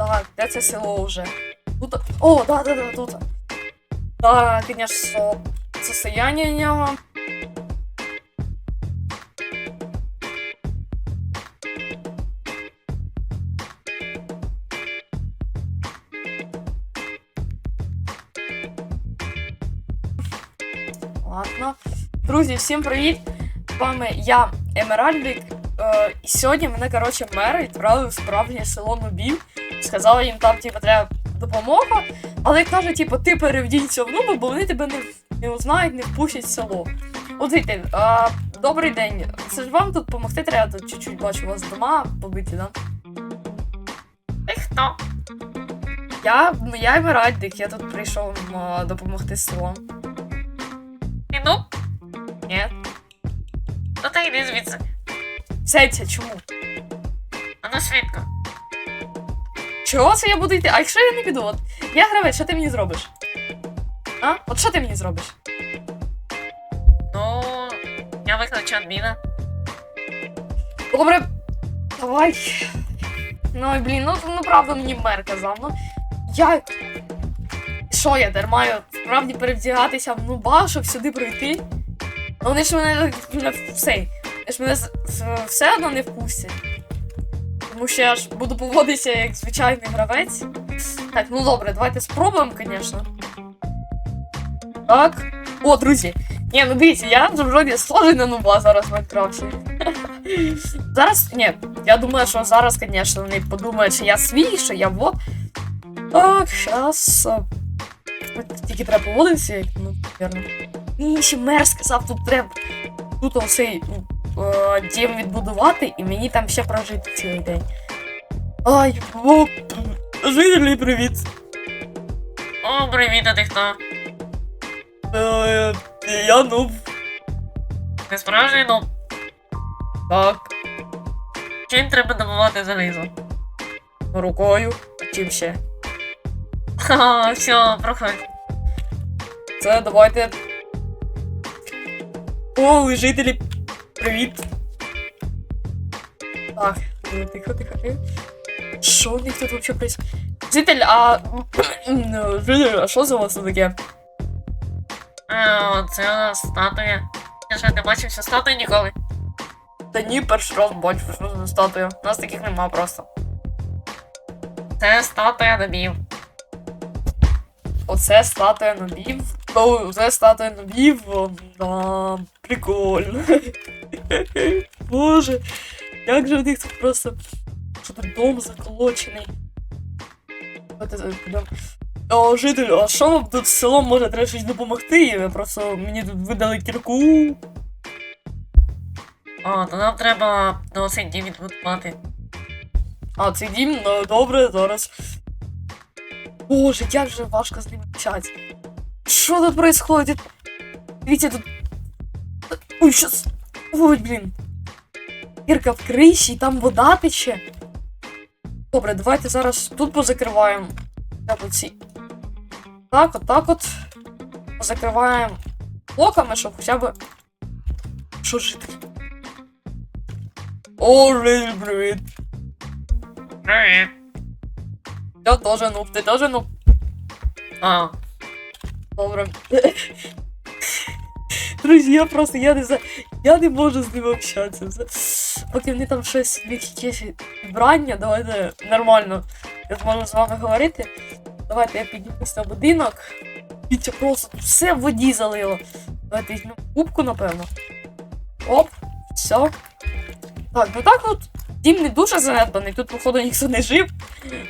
Так, де це село вже? Тут. О, да, да, да, тут. Да, конечно, состояние. Ладно. Друзі, всім привіт! З вами я, Емеральдик. Е, і сьогодні мене, коротше, мер відправили в справжнє село Нубів. Сказали їм там, типу, треба допомога. Але каже, типу, ти перевдінься в нуби, бо вони тебе не, не узнають, не впустять в село. От а, добрий день. Це ж вам тут допомогти треба, тут чуть-чуть бачу, у вас дома побиті, да? Ти хто? Я, ну, я Емеральдик, я тут прийшов а, допомогти селом. Іду? Ні. Ну та йди звідси. Сядься, чому? А ну швидко. Чого це я буду йти? А якщо я не піду? От я гравець, що ти мені зробиш? А? От що ти мені зробиш? Ну, я викличу адміна. Добре, давай. Ну, блін, ну, ну правда мені мер казав. Ну, я. Що я тепер маю справді перевдягатися в нуба, щоб сюди пройти? Ну вони ж мене все. Вони ж мене все одно не впустять. Тому що я ж буду поводитися як звичайний гравець. Так, ну добре, давайте спробуємо, звісно. Так. О, друзі. Ні, ну дивіться, я вже вроді схожий на нуба зараз в Майнкрафті. Зараз, ні, я думаю, що зараз, звісно, вони подумають, що я свій, що я во. Так, а, Тільки треба поводитися, ну, вірно. Ні, ще мер сказав, тут треба тут оцей е, дім відбудувати, і мені там ще прожити цілий день. Ай, о, жителі, привіт. О, привіт, а ти хто? Е, я нуб. Ти справжній ну. Так, Чим треба добувати залізо? рукою. Чим ще? Ха, все, проходь. Це давайте. О, жителі. Привіт. Так, ну, тихо, тихо, тихо. Що у них тут вообще происходит? Житель, а. ну, Житель, а що за вас тут таке? Е, це у нас статуя. Я ще не бачив цю статую ніколи. Та ні, перший раз бачу, що за статуя. У нас таких нема просто. Це статуя добів. Оце статуя нобів. О, це статуя нобів. Да, прикольно. Боже, як же в них тут просто. Що тут дом заколочений. Давайте зараз підемо. О, житель, а що вам тут з селом може треба щось допомогти? Ви просто мені тут видали кірку. О, то нам треба до цей дім відбудувати. А, цей дім, ну добре, зараз. Боже, як же важко з ним общатися. Що тут происходит? Дивіться, тут. Ой, щас. Ой, блін. Кірка в криші, і там вода тече. Добре, давайте зараз тут позакриваємо. Так, от так от. Позакриваємо блоками, щоб хоча б. Що жити? О, привіт, привіт. Привіт. Я тоже нуб, ти тоже нуб. А, Добре. Друзі, я просто я не знаю. Я не можу з ними общатися. Це- Поки вони там щось них якесь давайте нормально. Я зможу з вами говорити. Давайте я піднімусь на будинок. Вітя просто тут все в воді залило. Давайте візьмемо кубку, напевно. Оп, все. Так, ну так от. Дім не дуже занедбаний, тут, походу, ніхто не жив.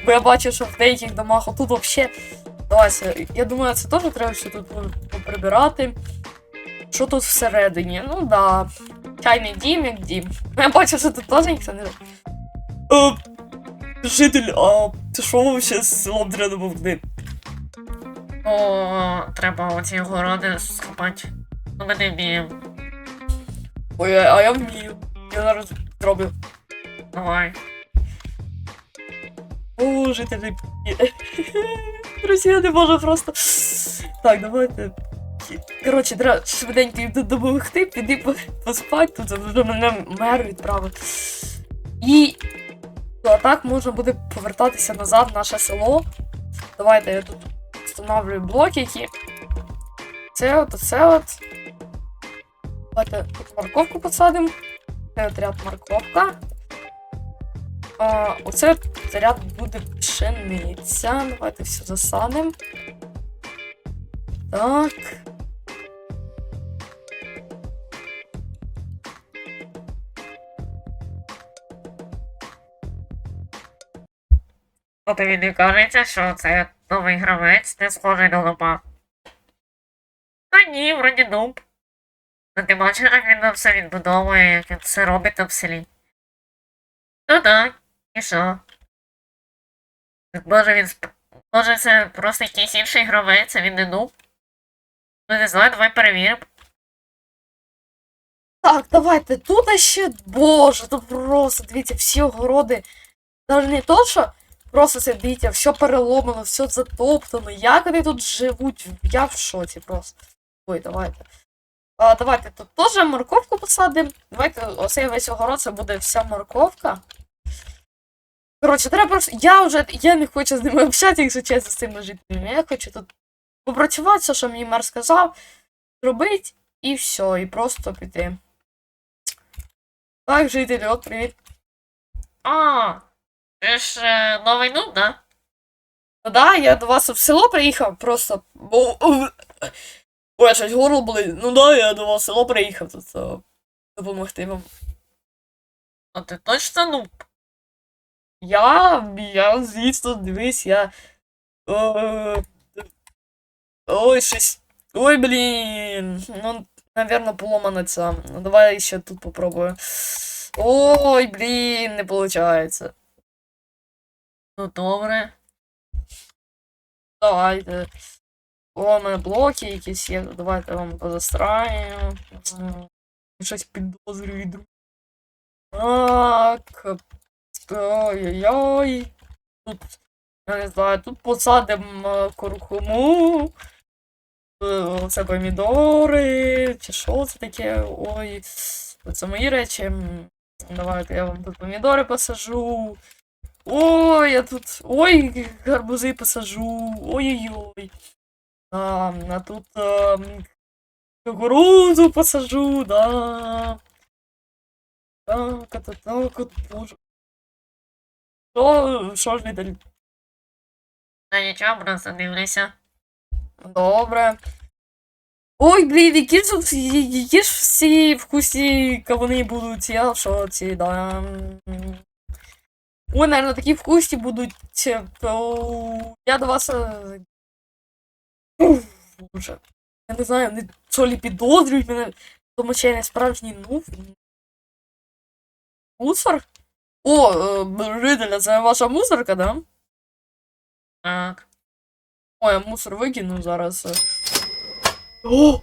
Бо я бачу, що в деяких домах отут взагалі Давайте, я думаю, це теж треба все тут поприбирати. Що тут всередині? Ну да. Чайний дім, як дім. Я бачу, що тут теж ніхто не. Е, житель, а ти що вообще з селом треба допомогти? о, треба оці городи скопати. Ну ми не вміємо. Ой, а а я вмію. Я зараз зроблю. Давай. О, жителі. Друзі, я не можу просто. Так, давайте. Коротше, треба швиденько їм тут допомогти, піди по- поспать, тут вже мене мер відправив. І. а так можна буде повертатися назад в наше село. Давайте я тут встановлюю блокики. Це от, це от. Давайте тут морковку посадимо. Це от ряд морковка. А, оце ряд буде пшениця. Давайте все засадимо. Так. От тобі не кажеться, що це новий гравець не схожий на лома. Та ні, вроді нуб. Ну ти бачиш, як він все відбудовує, як він все робить там в селі. Ну так, і що? Може він сп... Може це просто якийсь інший гравець, а він не нуб? Ну не знаю, давай перевіримо. Так, давайте. Тут ще, боже, тут просто, дивіться, всі огороди. Навіть не то, що просто це дивіться, все переломано, все затоптано. Як вони тут живуть? Я в шоці просто. Ой, давайте. А, давайте тут теж морковку посадимо. Давайте оцей весь огород, це буде вся морковка. Коротше, треба просто. Я вже я не хочу з ними общатися, якщо чесно, з цими жителями. Я хочу тут попрацювати, все, що мені мер сказав, зробити, і все, і просто піти. Так, жителі, от привіт. А, ж е, новий нуб, да? Ну да, я до вас в село приїхав, просто. Бо... Ой, щось горло болить. Ну да, я до вас в село приїхав е, допомогти вам. А ти точно нуб? Я, я, звісно, дивись, я. Е, ой, щось. Ой, блін. Ну, наверно, поломана ця. Ну, давай ще тут попробую. Ой, блін, не виходить. Ну добре. Давайте. У блоки якісь є. Давайте вам позастраю. М, Щось підозрюю, друг. Так. Ой-ой-ой. Тут, я не знаю, тут посадимо куркуму. Е, Це помідори. Чи що це таке? Ой. Це мої речі. Давайте я вам тут помідори посажу. Ой, я тут. Ой, гарбузи посажу. Ой-ой-ой. А, а тут а, м, кукурудзу посажу, да. Так, это так, от, боже. Що, що ж Віталій? Та нічого, просто дивлюся. Добре. Ой, блін, які ж тут, які ж всі вкусні кавуни будуть, я в шоці, да. Ой, наверное, такі вкусні будуть. е, Я до вас. е, уф, Боже. Я не знаю, вони що лі підозрюють мене, тому що я не справжній нув. Мусор? О, е, жителя, це ваша мусорка, да? Так. Ой, я мусор викину зараз. е. О!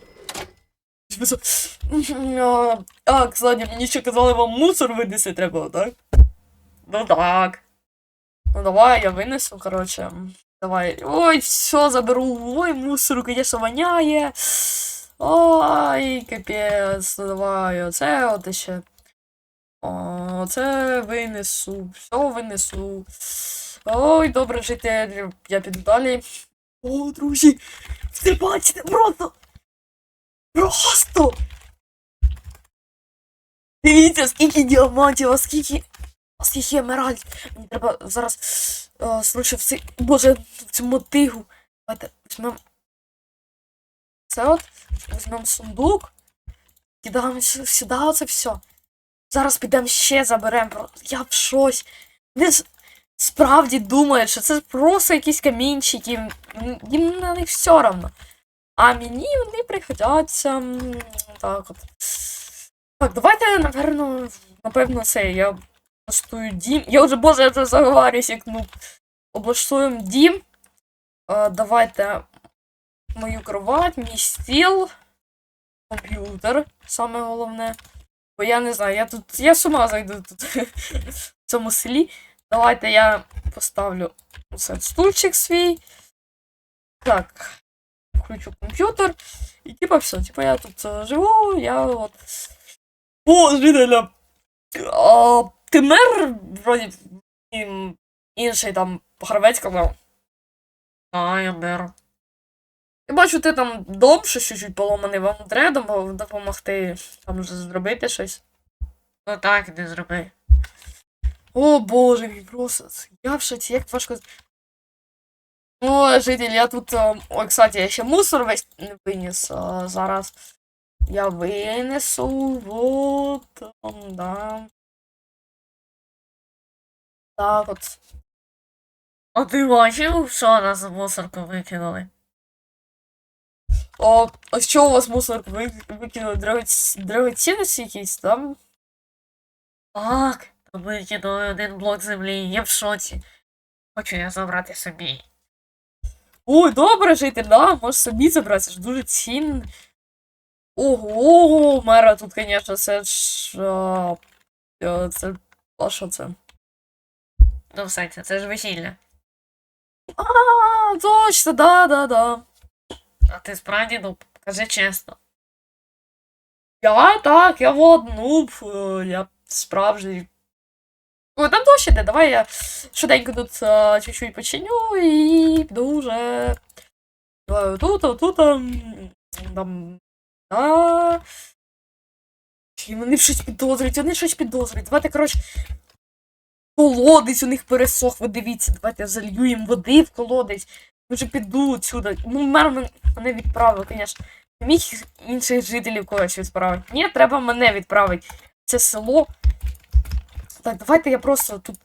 А, кстати, мені ще казали, вам мусор винести треба, так? Ну так. Ну давай, я винесу, короче. Давай. Ой, все, заберу. Ой, мусор, конечно, воняє. Ой, капець, ну давай, оце от ще. О, це винесу. Все винесу. Ой, добре, житель, я піду далі. О, друзі, ви бачите, просто. Просто. Дивіться, скільки діамантів, а скільки. Скільки емеральдів. Мені треба зараз. Е, слухай, в цей. Боже, в цю мотигу. Давайте візьмемо. Це от. Візьмемо сундук. Кидаємо сюди оце все. Зараз підемо ще заберемо. Я в щось. Вони справді думають, що це просто якісь камінчики. Їм на них все одно. А мені вони пригодяться. м, Так от. Так, давайте, напевно, напевно, це я облаштую дім. Я вже, боже, я вже заговарююсь, як ну. Облаштуємо дім. А, давайте мою кровать, мій стіл, комп'ютер, саме головне. Бо я не знаю, я тут. Я з зайду тут в цьому селі. Давайте я поставлю оце стульчик свій. Так. Включу комп'ютер. І типа все, типа я тут е, живу, я от. О, жителя! А, мер, вроді, інший там гравець казав. А, я беру. Я бачу, ти там дом ще чуть-чуть поломаний, вам треба допомогти там зробити щось. Ну так, не зроби. О боже мій, просто я в шоці, як важко. О, житель, я тут. а, Ой, кстати, я ще мусор весь не виніс. а, Зараз я винесу. Вот там, да. Так от. А ти бачив, що нас в мусорку викинули? О, а що у вас мусор ви, викинули дорогоцінності якісь там? Так, викинули один блок землі, я в шоці. Хочу я забрати собі. Ой, добре, житель, да, можеш собі забрати, ж дуже цінно. Ого, мера тут, звісно, це ж. а, Це. А що це? Ну все, це, ж весілля. А, точно, да, да, да. А ти справді, ну, кажи чесно. Я так, я вот, ну, я справжній. Ой, там дощ іде, давай я швиденько тут чуть-чуть починю і піду вже. Давай тут, отут, там. Там. Да. Чи вони щось підозрюють, вони щось підозрюють. Давайте, коротше. Колодець у них пересох, ви дивіться, давайте я залью їм води в колодець. Вже піду отсюда. Ну, мер мене відправив, звісно. Міг інших жителів когось відправити. Ні, треба мене відправити. Це село. Так, давайте я просто тут.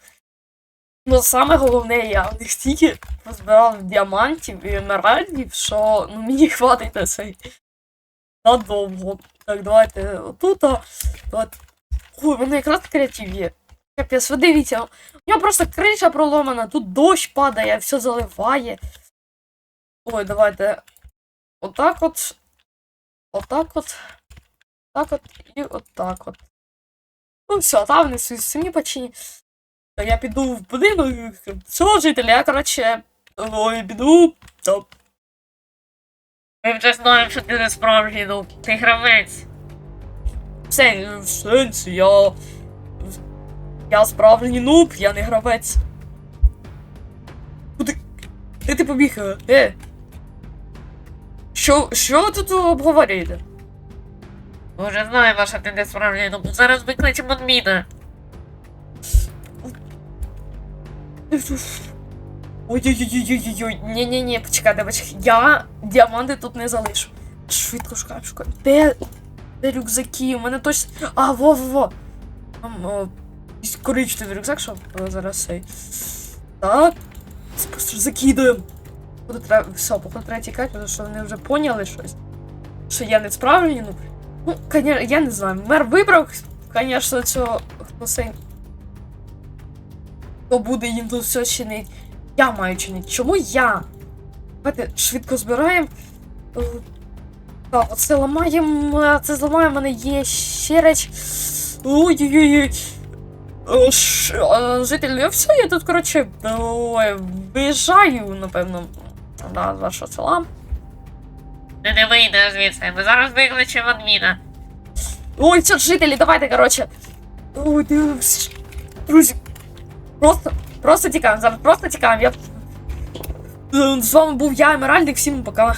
Ну, саме головне, я в них стільки позбирав діамантів і емеральдів, що ну, мені хватить на цей надовго. Так, давайте отут. Давайте. Ой, в якраз креатив є. Капець, ви дивіться, у нього просто криша проломана, тут дощ падає, все заливає. Ой, давайте. Отак от. Отак от. Так от і отак от. Ну все, там вони самі почині. Я піду в будинок цього жителя, я, коротше, ой, піду. Та, Ми вже знаємо, що ти не справжній, ну, ти гравець. в сен- в сенсі, я. Я справжній нуб, я не гравець. Куди. Де ти побіг? Е? Що, що ви тут обговорюєте? Вже знаємо, що ти не справжній, ну, зараз викличемо адміна. Ой-ой-ой-ой-ой-ой. Ні-ні-ні, почекайте, почекайте. Я діаманти тут не залишу. Швидко шукаю, шукаю. Де? Де рюкзаки? У мене точно. А, во-во-во. Коричневий рюкзак, що зараз цей. Так. Просто закидуємо. Треба. Все, походу треба тікати, тому що вони вже поняли щось. Що я не справжній, ну. Ну, конечно, я не знаю. Мер вибрав, звісно, цього хто цей. Хто буде їм тут все чинить. Я маю чинити. Чому я? Давайте швидко збираємо. Е, Так, оце ламаємо. Це зламаємо, в мене є ще реч. Ой-ой-ой. Е, е, Житель, все, я тут, коротше, виїжджаю, напевно. Да, з вашого села. Ти не вийдеш звідси, ми зараз викличемо адміна. Ой, все, жителі, давайте, коротше. Ой, дивись. Друзі. Просто, просто тікаємо, зараз просто тікаємо. Я... Е, З вами був я, Емеральдик, всім пока.